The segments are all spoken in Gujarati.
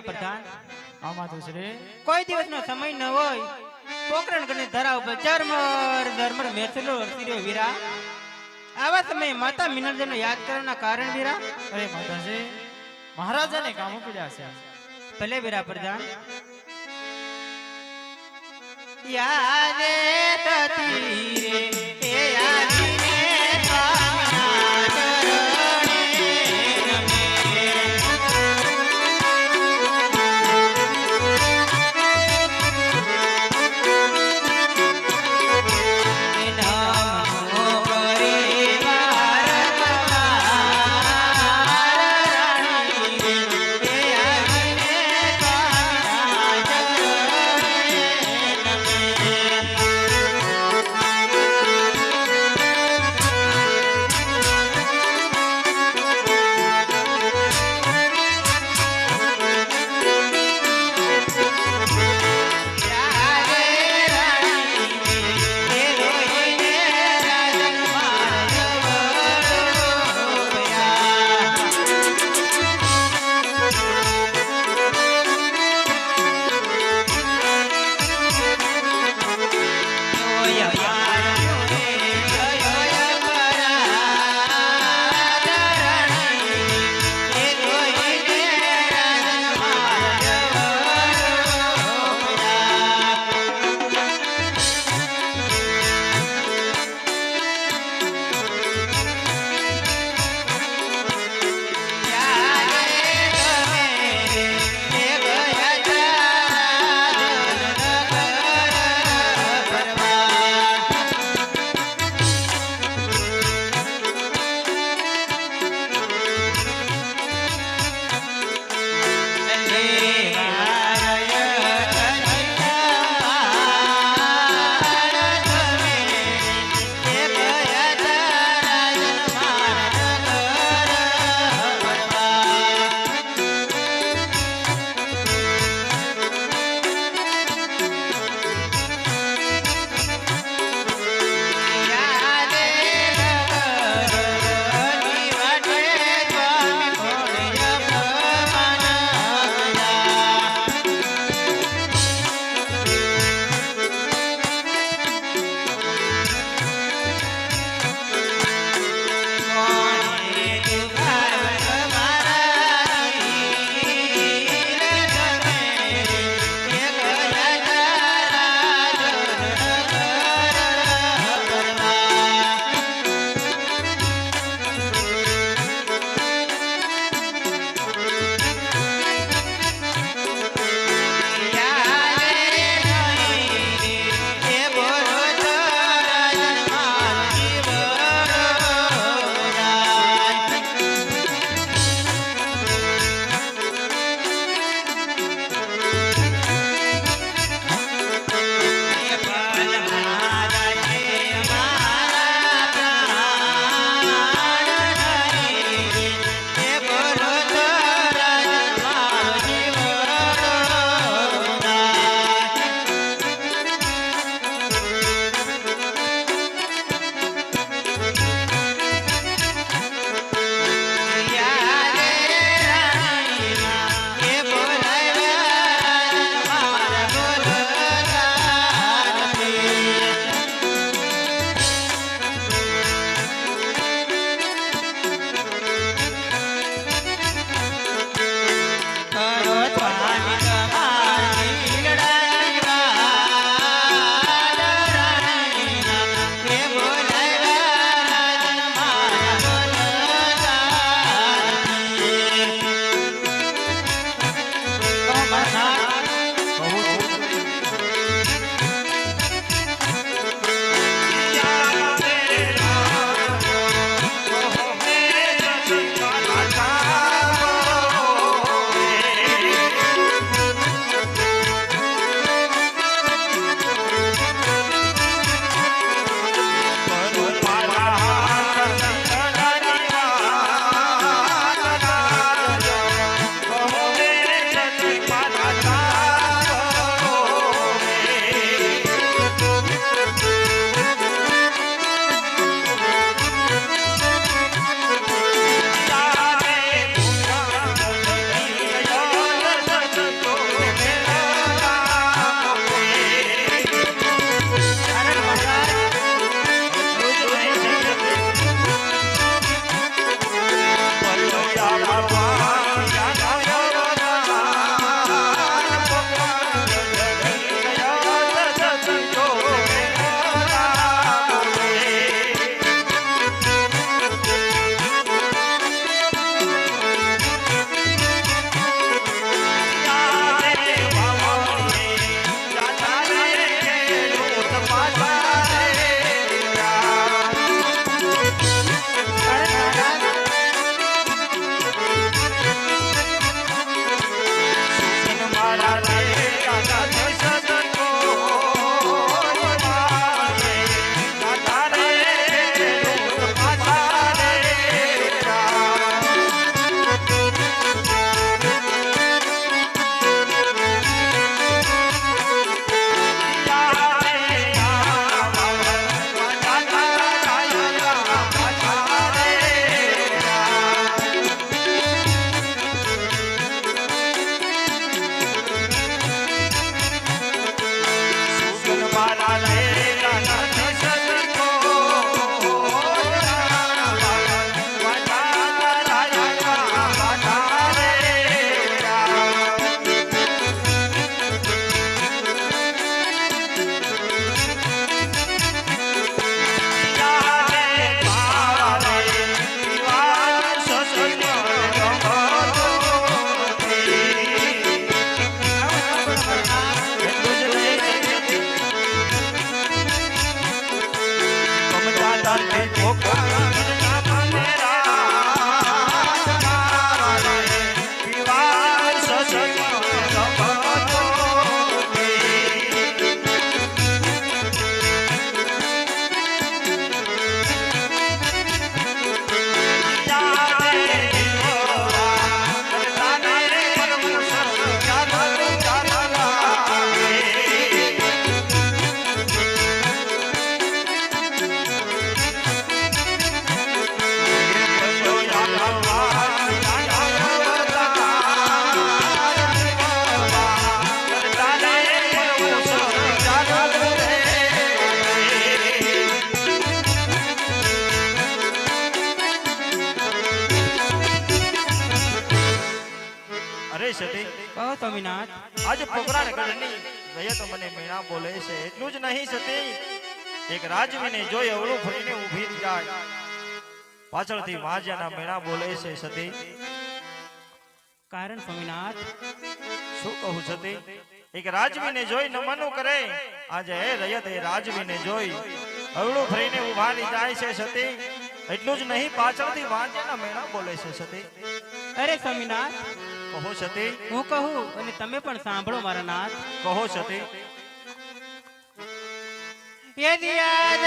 વીરા પ્રધાન આમાં તો કોઈ દિવસનો સમય ન હોય પોકરણ ગણે ધરા ઉપર ચરમર ઝરમર મેસલો હરતી વીરા. આવા સમયે માતા મિનલજનને યાદ કરવાના કારણ વીરા? અરે માતાજી મહારાજાને કામ પડ્યા છે. ભલે વીરા પ્રધાન. યાદે તતી રે. સ્વામીનાથ પોકરા નગરની ગયા તો મને મીણા બોલે છે. એટલું જ નહીં સતી. એક રાજવીને જોઈ અવળું ફરીને ઊભી જાય. પાછળથી વાજ્યાના મીણા બોલે છે સતી. કારણ સ્વામીનાથ શું કહું સતી? એક રાજવીને જોઈ નમનું કરે. આજે હે રયત એ રાજવીને જોઈ અવળું ફરીને ઊભા જાય છે સતી. એટલું જ નહીં પાછળથી વાંચ્યાના મેળા બોલે છે સતી. અરે સ્વામીનાથ કહો સતી. હું કહું અને તમે પણ સાંભળો મારા નાથ. કહો સતી. યદિ યાદ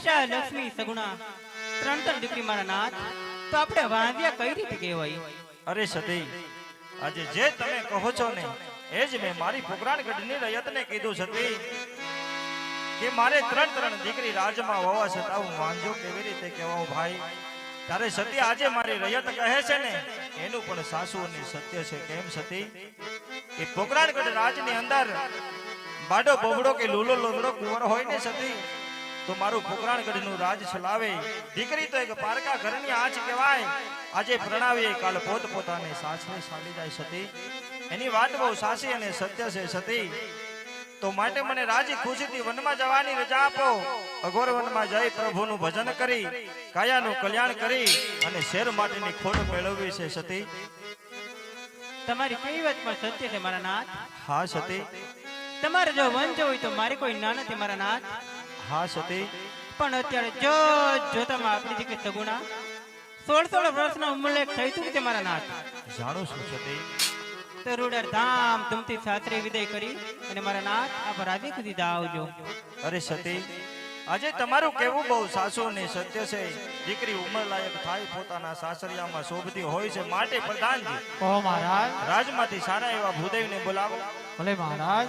લાશા લક્ષ્મી સગુણા. ત્રણ ત્રણ દીકરી મારા નાથ. તો આપણે વાંધ્યા કઈ રીતે કહેવાય? અરે સતી, આજે જે તમે કહો છો ને, એ જ મેં મારી ફુકરાણ ગઢની રયતને કીધું સતી. કે મારે ત્રણ ત્રણ દીકરી રાજમાં હોવા છતાં હું વાંધો કેવી રીતે કહેવાઉં ભાઈ? ત્યારે સતી આજે મારી રયત કહે છે ને, એનું પણ સાસુ અને સત્ય છે. કેમ સતી? કે પોકરાણગઢ રાજની અંદર બાડો બોબડો કે લૂલો લોબડો કુંવર હોય ને સતી? તો મારું પોકરાણગઢનું રાજ ચલાવે. દીકરી તો એક પારકા ઘરની આંચ કહેવાય. આજે પ્રણાવીએ કાલ પોત પોતાને સાસરે ચાલી જાય સતી. એની વાત બહુ સાસી અને સત્ય છે સતી. તો માટે મને રાજી ખુશીથી વનમાં જવાની રજા આપો. અઘોર વનમાં જઈ પ્રભુનું ભજન કરી કાયાનું કલ્યાણ કરી અને શેર માટેની ખોટ મેળવવી છે સતી. તમારી કઈ વાત પણ સત્ય છે મારા નાથ? હા સતી. તમારે જો વંચ હોય તો મારે કોઈ ના નથી મારા નાથ. હા હતી પણ અત્યારે જો જોતામાં આપણી દીકરી સગુણા સોળ સોળ વર્ષનો ઉંમરે થઈ તું કે મારા નાથ? જાણું છું સતી તો. રૂડર ધામ ધૂમતી સાત્રે વિદાય કરી અને મારા નાથ આપ રાજી સુધી આવજો અરે સતી આજે તમારું કેવું બહુ સાસુ ને સત્ય છે. દીકરી ઉંમર લાયક થાય પોતાના સાસરિયામાં શોભતી હોય છે માટે પ્રધાનજી. ઓ મહારાજ. રાજમાંથી સારા એવા ભૂદેવને બોલાવો. ભલે મહારાજ.